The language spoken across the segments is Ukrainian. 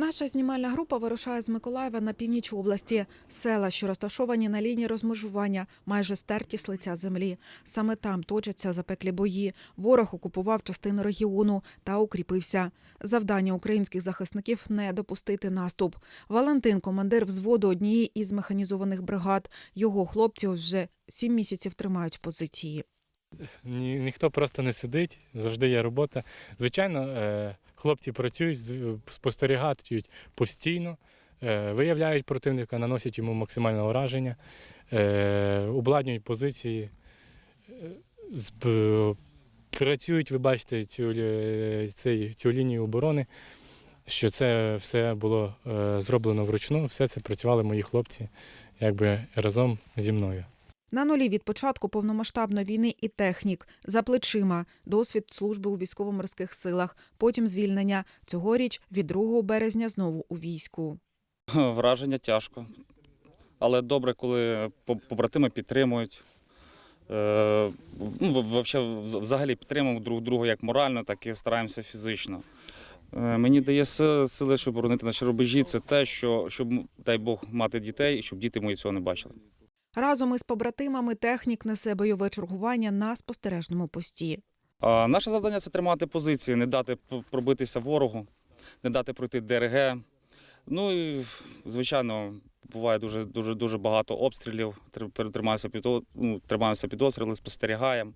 Наша знімальна група вирушає з Миколаєва на північ області. Села, що розташовані на лінії розмежування, майже стерті з лиця землі. Саме там точаться запеклі бої. Ворог окупував частину регіону та укріпився. Завдання українських захисників не допустити наступ. Валентин, командир взводу однієї із механізованих бригад. Його хлопці вже сім місяців тримають позиції. Ні, ніхто просто не сидить, завжди є робота. Звичайно, е, хлопці працюють, спостерігають постійно, е, виявляють противника, наносять йому максимальне ураження, е, обладнюють позиції, працюють, ви бачите, цю, цей- цю лінію оборони, що це все було зроблено вручну, все це працювали мої хлопці якби разом зі мною. На нулі від початку повномасштабної війни і технік за плечима, досвід служби у військово-морських силах, потім звільнення. Цьогоріч від 2 березня знову у війську. Враження тяжко. Але добре, коли по- побратими підтримують. Е, ну, взагалі підтримуємо друг друга як морально, так і стараємося фізично. Е, Мені дає сили, щоб боронити наші рубежі, це те, що щоб, дай Бог, мати дітей і щоб діти мої цього не бачили. Разом із побратимами технік несе бойове чергування на спостережному пості. Наше завдання це тримати позиції, не дати пробитися ворогу, не дати пройти ДРГ. Ну і звичайно, буває дуже дуже дуже багато обстрілів. Тр- Тримаємося під ну, тримаємося під обстріли, спостерігаємо.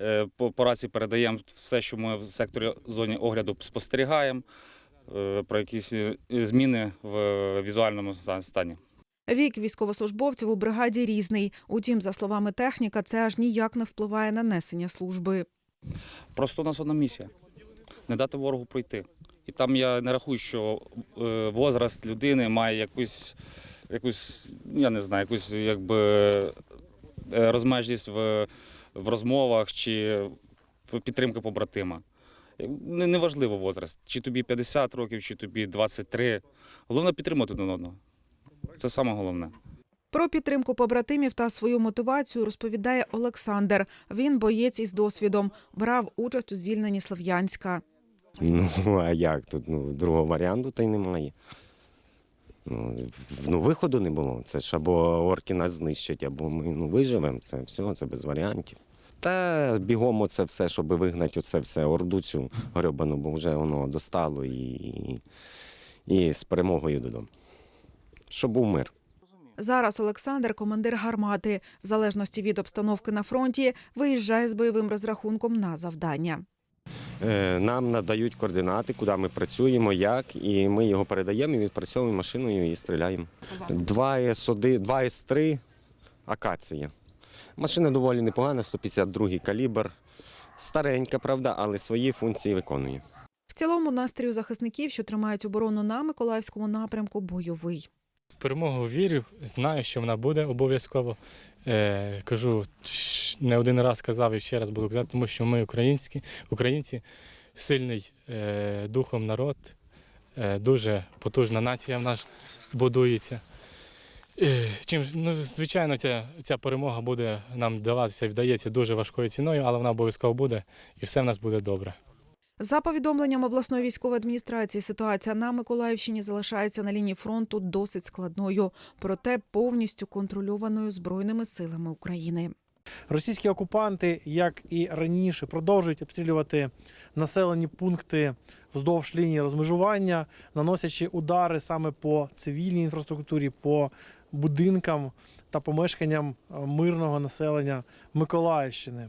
Е, По, по рації передаємо все, що ми в секторі зоні огляду спостерігаємо. е, Про якісь е, зміни в візуальному ста- стані. Вік військовослужбовців у бригаді різний. Утім, за словами техніка, це аж ніяк не впливає на несення служби. Просто у нас одна місія не дати ворогу пройти. І там я не рахую, що е, возраст людини має якусь, якусь, я не знаю, якусь якби е, розмежність в, в розмовах чи в підтримки побратима. Не- Неважливо возраст, чи тобі 50 років, чи тобі 23. Головне підтримати один одного. Це саме головне. Про підтримку побратимів та свою мотивацію розповідає Олександр. Він боєць із досвідом, брав участь у звільненні Слов'янська. Ну, а як тут? Ну, другого варіанту та й немає. Ну, ну, виходу не було. Це ж або орки нас знищать, або ми ну, виживемо. Це все, це без варіантів. Та бігом оце все, щоб вигнати оце все, орду цю гребану, бо вже воно достало і, і з перемогою додому. Щоб був мир. Зараз Олександр, командир гармати, в залежності від обстановки на фронті, виїжджає з бойовим розрахунком на завдання. Е, Нам надають координати, куди ми працюємо, як, і ми його передаємо і відпрацьовуємо машиною і стріляємо. 2 С1, 2 С3, акація. Машина доволі непогана, 152 калібр. Старенька, правда, але свої функції виконує. В цілому настрій у захисників, що тримають оборону на Миколаївському напрямку, бойовий. В перемогу вірю, знаю, що вона буде обов'язково. Е, кажу, не один раз казав і ще раз буду казати, тому що ми українські, українці, сильний е, духом народ, е, дуже потужна нація в нас будується. Е, чим, ну, звичайно, ця, ця перемога буде нам даватися вдається дуже важкою ціною, але вона обов'язково буде, і все в нас буде добре. За повідомленням обласної військової адміністрації, ситуація на Миколаївщині залишається на лінії фронту досить складною, проте повністю контрольованою збройними силами України. Російські окупанти, як і раніше, продовжують обстрілювати населені пункти вздовж лінії розмежування, наносячи удари саме по цивільній інфраструктурі, по будинкам та помешканням е, мирного населення Миколаївщини.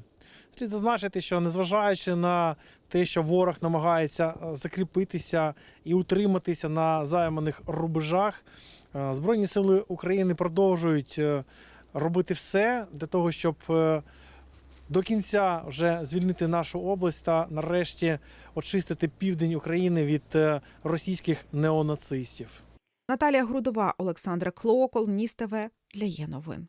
Слід зазначити, що незважаючи на те, що ворог намагається е, закріпитися і утриматися на займаних рубежах, е, Збройні сили України продовжують е, робити все для того, щоб до кінця вже звільнити нашу область та нарешті очистити південь України від російських неонацистів. Наталія Грудова, Олександра Клокол, Ніс для є новин.